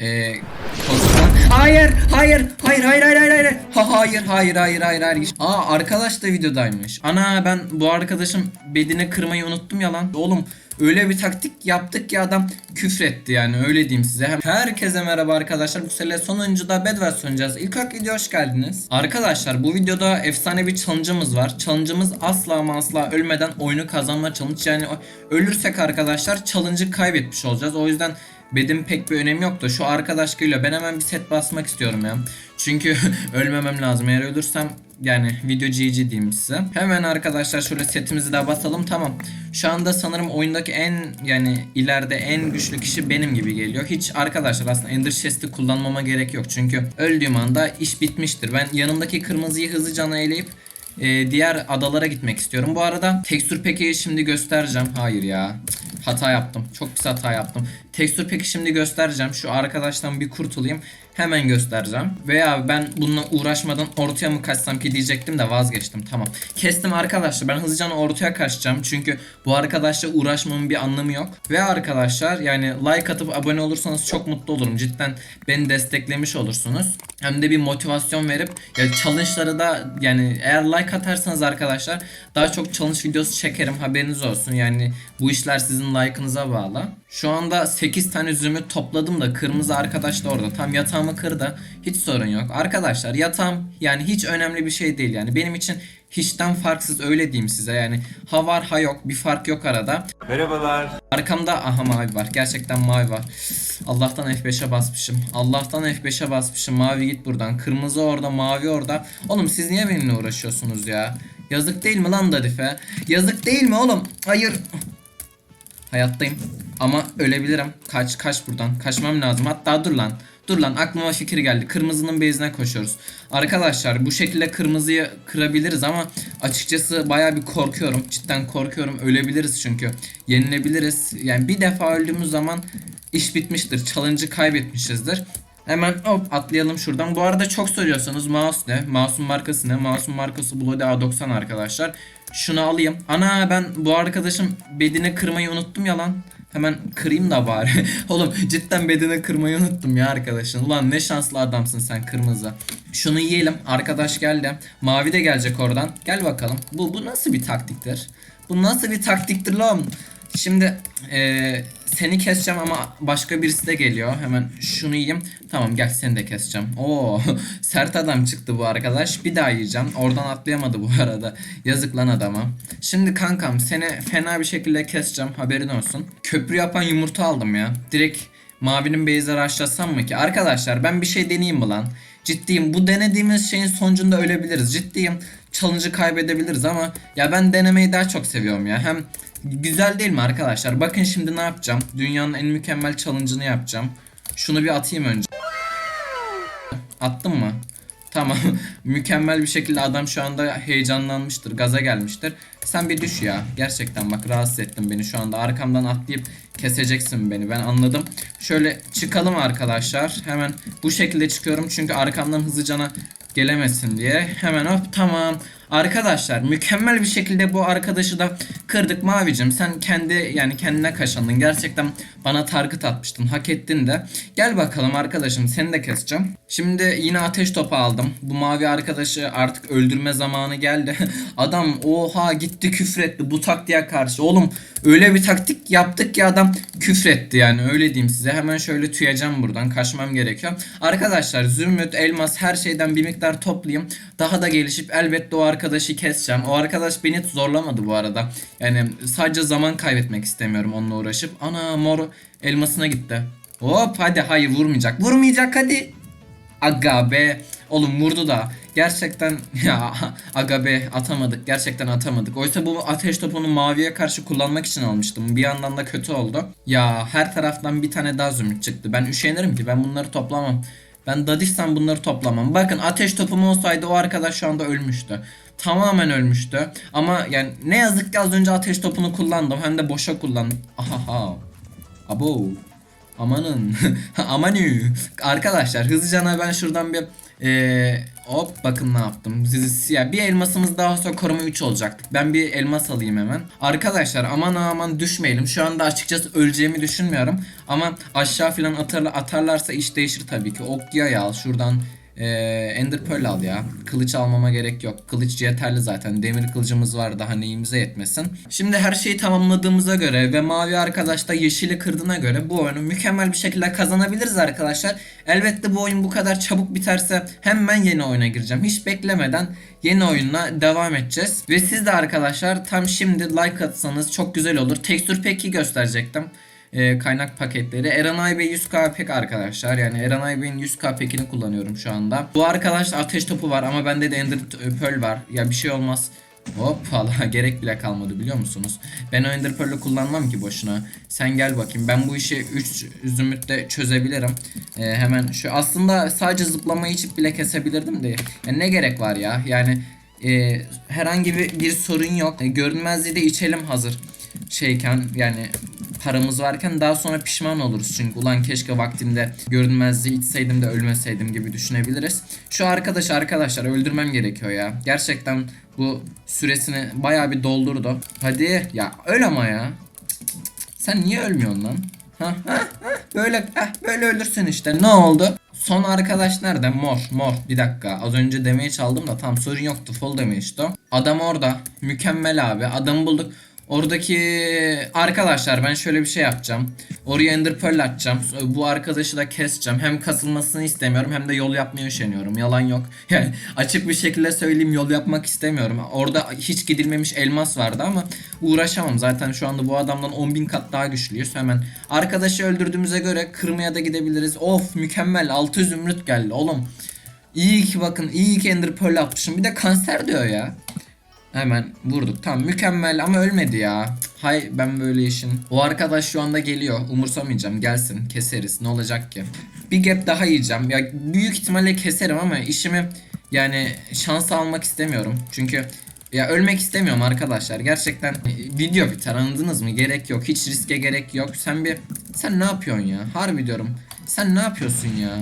Ee, korkudan- Hayır, hayır, hayır, hayır, hayır, hayır, hayır. Ha, hayır, hayır, hayır, hayır, hayır. Aa, arkadaş da videodaymış. Ana ben bu arkadaşım bedine kırmayı unuttum ya lan. Oğlum öyle bir taktik yaptık ki adam küfretti yani öyle diyeyim size. Herkese merhaba arkadaşlar. Bu sene sonuncuda Bedwars oynayacağız. İlk olarak video hoş geldiniz. Arkadaşlar bu videoda efsane bir challenge'ımız var. Challenge'ımız asla ama asla ölmeden oyunu kazanma challenge. Yani ölürsek arkadaşlar challenge'ı kaybetmiş olacağız. O yüzden Bedim pek bir önemi yok da şu arkadaş geliyor. Ben hemen bir set basmak istiyorum ya. Çünkü ölmemem lazım. Eğer ölürsem yani video GG diyeyim size. Hemen arkadaşlar şöyle setimizi de basalım. Tamam. Şu anda sanırım oyundaki en yani ileride en güçlü kişi benim gibi geliyor. Hiç arkadaşlar aslında Ender Chest'i kullanmama gerek yok. Çünkü öldüğüm anda iş bitmiştir. Ben yanımdaki kırmızıyı hızlıca eleyip e, diğer adalara gitmek istiyorum. Bu arada tekstür peki şimdi göstereceğim. Hayır ya. Cık, Hata yaptım. Çok pis hata yaptım. Tekstür peki şimdi göstereceğim. Şu arkadaştan bir kurtulayım. Hemen göstereceğim. Veya ben bununla uğraşmadan ortaya mı kaçsam ki diyecektim de vazgeçtim. Tamam. Kestim arkadaşlar. Ben hızlıca ortaya kaçacağım. Çünkü bu arkadaşla uğraşmamın bir anlamı yok. Ve arkadaşlar yani like atıp abone olursanız çok mutlu olurum. Cidden beni desteklemiş olursunuz. Hem de bir motivasyon verip ya challenge'ları da yani eğer like atarsanız arkadaşlar daha çok challenge videosu çekerim haberiniz olsun. Yani bu işler sizin like'ınıza bağlı. Şu anda 8 tane zümrüt topladım da kırmızı arkadaş da orada. Tam yatağımı kırdı. Hiç sorun yok. Arkadaşlar yatağım yani hiç önemli bir şey değil yani. Benim için hiçten farksız öyle diyeyim size yani. Ha var ha yok bir fark yok arada. Merhabalar. Arkamda aha mavi var. Gerçekten mavi var. Allah'tan F5'e basmışım. Allah'tan F5'e basmışım. Mavi git buradan. Kırmızı orada, mavi orada. Oğlum siz niye benimle uğraşıyorsunuz ya? Yazık değil mi lan Dadife? Yazık değil mi oğlum? Hayır. Hayattayım. Ama ölebilirim. Kaç kaç buradan. Kaçmam lazım. Hatta dur lan. Dur lan aklıma fikir geldi. Kırmızının base'ine koşuyoruz. Arkadaşlar bu şekilde kırmızıyı kırabiliriz ama açıkçası baya bir korkuyorum. Cidden korkuyorum. Ölebiliriz çünkü. Yenilebiliriz. Yani bir defa öldüğümüz zaman iş bitmiştir. Challenge'ı kaybetmişizdir. Hemen hop atlayalım şuradan. Bu arada çok soruyorsanız mouse ne? Mouse'un markası ne? Mouse'un markası Bloody A90 arkadaşlar. Şunu alayım. Ana ben bu arkadaşım bedine kırmayı unuttum ya lan. Hemen kırayım da bari. Oğlum cidden bedene kırmayı unuttum ya arkadaşın. Ulan ne şanslı adamsın sen kırmızı. Şunu yiyelim. Arkadaş geldi. Mavi de gelecek oradan. Gel bakalım. Bu, bu nasıl bir taktiktir? Bu nasıl bir taktiktir lan? Şimdi eee, seni keseceğim ama başka birisi de geliyor. Hemen şunu yiyeyim. Tamam gel seni de keseceğim. Oo sert adam çıktı bu arkadaş. Bir daha yiyeceğim. Oradan atlayamadı bu arada. Yazık lan adama. Şimdi kankam seni fena bir şekilde keseceğim. Haberin olsun. Köprü yapan yumurta aldım ya. Direkt mavinin base'leri açlasam mı ki? Arkadaşlar ben bir şey deneyeyim mi lan? Ciddiyim. Bu denediğimiz şeyin sonucunda ölebiliriz. Ciddiyim. Challenge'ı kaybedebiliriz ama ya ben denemeyi daha çok seviyorum ya. Hem güzel değil mi arkadaşlar? Bakın şimdi ne yapacağım? Dünyanın en mükemmel challenge'ını yapacağım. Şunu bir atayım önce. Attım mı? Tamam. Mükemmel bir şekilde adam şu anda heyecanlanmıştır. Gaza gelmiştir. Sen bir düş ya. Gerçekten bak rahatsız ettin beni şu anda. Arkamdan atlayıp keseceksin beni. Ben anladım. Şöyle çıkalım arkadaşlar. Hemen bu şekilde çıkıyorum. Çünkü arkamdan hızlıcana gelemesin diye. Hemen hop tamam. Arkadaşlar mükemmel bir şekilde bu arkadaşı da kırdık Mavicim. Sen kendi yani kendine kaşandın. Gerçekten bana target atmıştın. Hak ettin de. Gel bakalım arkadaşım seni de keseceğim. Şimdi yine ateş topu aldım. Bu mavi arkadaşı artık öldürme zamanı geldi. Adam oha gitti küfretti bu taktiğe karşı. Oğlum öyle bir taktik yaptık ki adam küfretti yani öyle diyeyim size. Hemen şöyle tüyeceğim buradan. Kaçmam gerekiyor. Arkadaşlar zümrüt, elmas her şeyden bir miktar toplayayım. Daha da gelişip elbette o arkadaşı keseceğim. O arkadaş beni zorlamadı bu arada. Yani sadece zaman kaybetmek istemiyorum onunla uğraşıp. Ana mor elmasına gitti. Hop hadi hayır vurmayacak. Vurmayacak hadi. Aga be. Oğlum vurdu da. Gerçekten ya aga be atamadık. Gerçekten atamadık. Oysa bu ateş topunu maviye karşı kullanmak için almıştım. Bir yandan da kötü oldu. Ya her taraftan bir tane daha zümrüt çıktı. Ben üşenirim ki ben bunları toplamam. Ben dadişsem bunları toplamam. Bakın ateş topum olsaydı o arkadaş şu anda ölmüştü. Tamamen ölmüştü. Ama yani ne yazık ki az önce ateş topunu kullandım. Hem de boşa kullandım. Ahaha. Abo. Amanın. Amanü. Arkadaşlar hızlıca ben şuradan bir Ee, hop bakın ne yaptım. Sizi siyah. Bir elmasımız daha sonra koruma 3 olacaktık. Ben bir elmas alayım hemen. Arkadaşlar aman aman düşmeyelim. Şu anda açıkçası öleceğimi düşünmüyorum. Ama aşağı falan atarla, atarlarsa iş değişir tabii ki. Ok yay al şuradan. Ee, Ender Pearl al ya. Kılıç almama gerek yok. Kılıç yeterli zaten. Demir kılıcımız var daha neyimize yetmesin. Şimdi her şeyi tamamladığımıza göre ve mavi arkadaş da yeşili kırdığına göre bu oyunu mükemmel bir şekilde kazanabiliriz arkadaşlar. Elbette bu oyun bu kadar çabuk biterse hemen yeni oyuna gireceğim. Hiç beklemeden yeni oyunla devam edeceğiz. Ve siz de arkadaşlar tam şimdi like atsanız çok güzel olur. Texture Pack'i gösterecektim e, kaynak paketleri. Eranay Bey 100k pek arkadaşlar. Yani Eranay Bey'in 100k pekini kullanıyorum şu anda. Bu arkadaşta ateş topu var ama bende de Ender Pearl var. Ya bir şey olmaz. Hop valla gerek bile kalmadı biliyor musunuz? Ben o Ender Pearl'ü kullanmam ki boşuna. Sen gel bakayım. Ben bu işi 3 zümrütte çözebilirim. Ee, hemen şu aslında sadece zıplamayı içip bile kesebilirdim de. Yani ne gerek var ya? Yani e, herhangi bir, bir sorun yok. E, görünmezliği de içelim hazır şeyken yani paramız varken daha sonra pişman oluruz çünkü ulan keşke vaktinde görünmezliği içseydim de ölmeseydim gibi düşünebiliriz. Şu arkadaş arkadaşlar öldürmem gerekiyor ya. Gerçekten bu süresini bayağı bir doldurdu. Hadi ya öl ama ya. Sen niye ölmüyorsun lan? Böyle ha, böyle ölürsün işte. Ne oldu? Son arkadaş nerede? Mor, mor. Bir dakika. Az önce demeye çaldım da tam sorun yoktu. Full o. Adam orada. Mükemmel abi. Adamı bulduk. Oradaki arkadaşlar ben şöyle bir şey yapacağım. Oraya ender pearl atacağım. Bu arkadaşı da keseceğim. Hem kasılmasını istemiyorum hem de yol yapmaya üşeniyorum. Yalan yok. Yani açık bir şekilde söyleyeyim yol yapmak istemiyorum. Orada hiç gidilmemiş elmas vardı ama uğraşamam. Zaten şu anda bu adamdan 10.000 kat daha güçlüyüz. Hemen arkadaşı öldürdüğümüze göre kırmaya da gidebiliriz. Of mükemmel 600 zümrüt geldi oğlum. İyi ki bakın iyi ki ender pearl atmışım. Bir de kanser diyor ya. Hemen vurduk. Tamam mükemmel ama ölmedi ya. Hay ben böyle işin. O arkadaş şu anda geliyor. Umursamayacağım. Gelsin keseriz. Ne olacak ki? Bir gap daha yiyeceğim. Ya büyük ihtimalle keserim ama işimi yani şans almak istemiyorum. Çünkü ya ölmek istemiyorum arkadaşlar. Gerçekten e, video biter anladınız mı? Gerek yok. Hiç riske gerek yok. Sen bir sen ne yapıyorsun ya? Harbi diyorum. Sen ne yapıyorsun ya?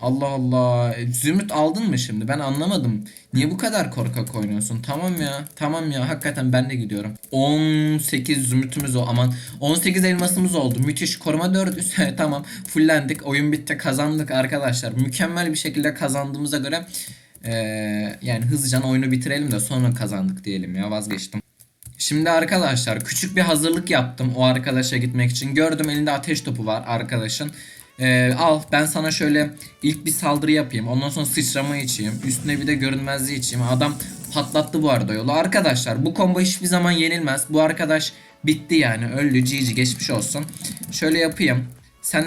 Allah Allah. E, Zümrüt aldın mı şimdi? Ben anlamadım. Niye bu kadar korkak oynuyorsun? Tamam ya. Tamam ya. Hakikaten ben de gidiyorum. 18 zümrütümüz o. Aman 18 elmasımız oldu. Müthiş. Koruma 400. tamam. Fullendik. Oyun bitti. Kazandık arkadaşlar. Mükemmel bir şekilde kazandığımıza göre eee, yani hızlıca oyunu bitirelim de sonra kazandık diyelim ya. Vazgeçtim. Şimdi arkadaşlar küçük bir hazırlık yaptım o arkadaşa gitmek için. Gördüm elinde ateş topu var arkadaşın. Ee, al ben sana şöyle ilk bir saldırı yapayım. Ondan sonra sıçrama içeyim. Üstüne bir de görünmezliği içeyim. Adam patlattı bu arada yolu. Arkadaşlar bu combo hiçbir zaman yenilmez. Bu arkadaş bitti yani. Öldü. GG geçmiş olsun. Şöyle yapayım. Sen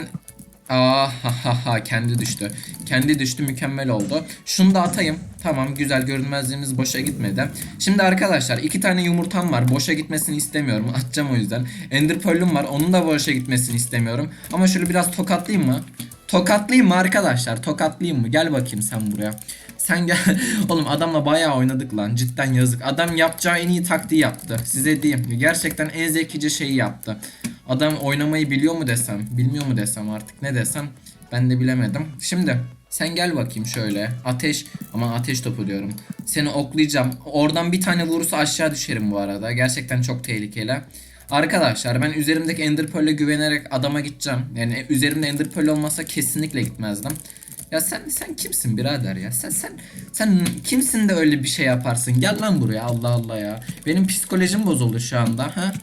Aa ha ha ha kendi düştü. Kendi düştü mükemmel oldu. Şunu da atayım. Tamam güzel görünmezliğimiz boşa gitmedi. Şimdi arkadaşlar iki tane yumurtam var. Boşa gitmesini istemiyorum. Atacağım o yüzden. Ender Pearl'üm var. Onun da boşa gitmesini istemiyorum. Ama şöyle biraz tokatlayayım mı? Tokatlayayım mı arkadaşlar? Tokatlayayım mı? Gel bakayım sen buraya. Sen gel. Oğlum adamla bayağı oynadık lan. Cidden yazık. Adam yapacağı en iyi taktiği yaptı. Size diyeyim. Gerçekten en zekice şeyi yaptı. Adam oynamayı biliyor mu desem, bilmiyor mu desem artık ne desem ben de bilemedim. Şimdi sen gel bakayım şöyle. Ateş ama ateş topu diyorum. Seni oklayacağım. Oradan bir tane vurursa aşağı düşerim bu arada. Gerçekten çok tehlikeli. Arkadaşlar ben üzerimdeki Ender Pearl'e güvenerek adama gideceğim. Yani üzerimde Ender Pearl olmasa kesinlikle gitmezdim. Ya sen sen kimsin birader ya? Sen sen sen kimsin de öyle bir şey yaparsın? Gel lan buraya Allah Allah ya. Benim psikolojim bozuldu şu anda ha.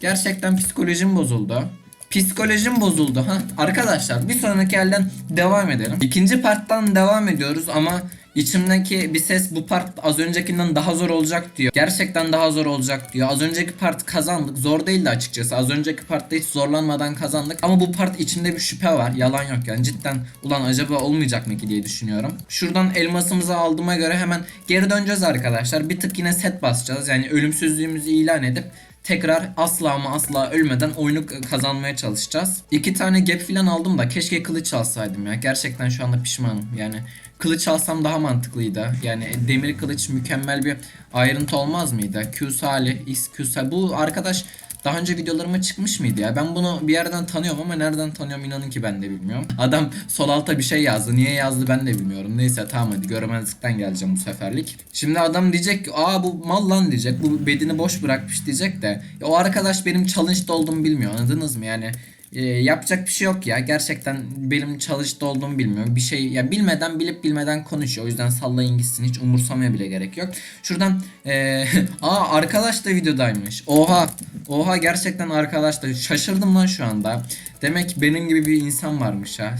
Gerçekten psikolojim bozuldu. Psikolojim bozuldu ha. Arkadaşlar bir sonraki elden devam edelim. İkinci parttan devam ediyoruz ama içimdeki bir ses bu part az öncekinden daha zor olacak diyor. Gerçekten daha zor olacak diyor. Az önceki part kazandık. Zor değildi açıkçası. Az önceki partta hiç zorlanmadan kazandık. Ama bu part içimde bir şüphe var. Yalan yok yani. Cidden ulan acaba olmayacak mı ki diye düşünüyorum. Şuradan elmasımızı aldığıma göre hemen geri döneceğiz arkadaşlar. Bir tık yine set basacağız. Yani ölümsüzlüğümüzü ilan edip tekrar asla ama asla ölmeden oyunu kazanmaya çalışacağız. İki tane gap filan aldım da keşke kılıç alsaydım ya. Gerçekten şu anda pişmanım. Yani kılıç alsam daha mantıklıydı. Yani demir kılıç mükemmel bir ayrıntı olmaz mıydı? Q Salih, X Q Salih. Bu arkadaş daha önce videolarıma çıkmış mıydı ya? Ben bunu bir yerden tanıyorum ama nereden tanıyorum inanın ki ben de bilmiyorum. Adam sol alta bir şey yazdı. Niye yazdı ben de bilmiyorum. Neyse tamam hadi göremezlikten geleceğim bu seferlik. Şimdi adam diyecek ki aa bu mal lan diyecek. Bu bedini boş bırakmış diyecek de. O arkadaş benim challenge'da olduğumu bilmiyor anladınız mı? Yani e, yapacak bir şey yok ya. Gerçekten benim challenge'da olduğumu bilmiyor. Bir şey ya bilmeden bilip bilmeden konuşuyor. O yüzden sallayın gitsin. Hiç umursamaya bile gerek yok. Şuradan e, aa arkadaş da videodaymış. Oha. Oha gerçekten arkadaş da şaşırdım lan şu anda. Demek benim gibi bir insan varmış ha.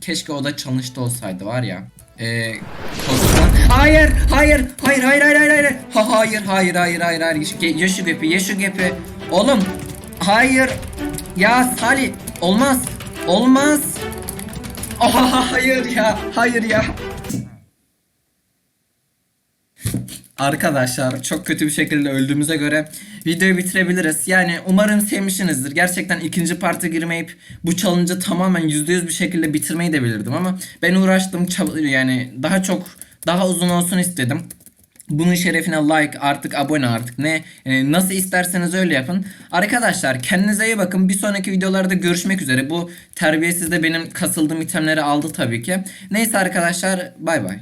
Keşke o da challenge'da olsaydı var ya. Eee Hayır, hayır, hayır, hayır, hayır, hayır, hayır. Ha, hayır, hayır, hayır, hayır, hayır. Ye- şu gepi, ye gepi. Oğlum, hayır. Ya Salih, olmaz. Olmaz. Oha, hayır ya, hayır ya. Arkadaşlar çok kötü bir şekilde öldüğümüze göre videoyu bitirebiliriz. Yani umarım sevmişsinizdir. Gerçekten ikinci parta girmeyip bu challenge'ı tamamen %100 bir şekilde bitirmeyi de bilirdim ama ben uğraştım yani daha çok daha uzun olsun istedim. Bunun şerefine like artık abone artık ne e, nasıl isterseniz öyle yapın. Arkadaşlar kendinize iyi bakın. Bir sonraki videolarda görüşmek üzere. Bu terbiyesiz de benim kasıldığım itemleri aldı tabii ki. Neyse arkadaşlar bay bay.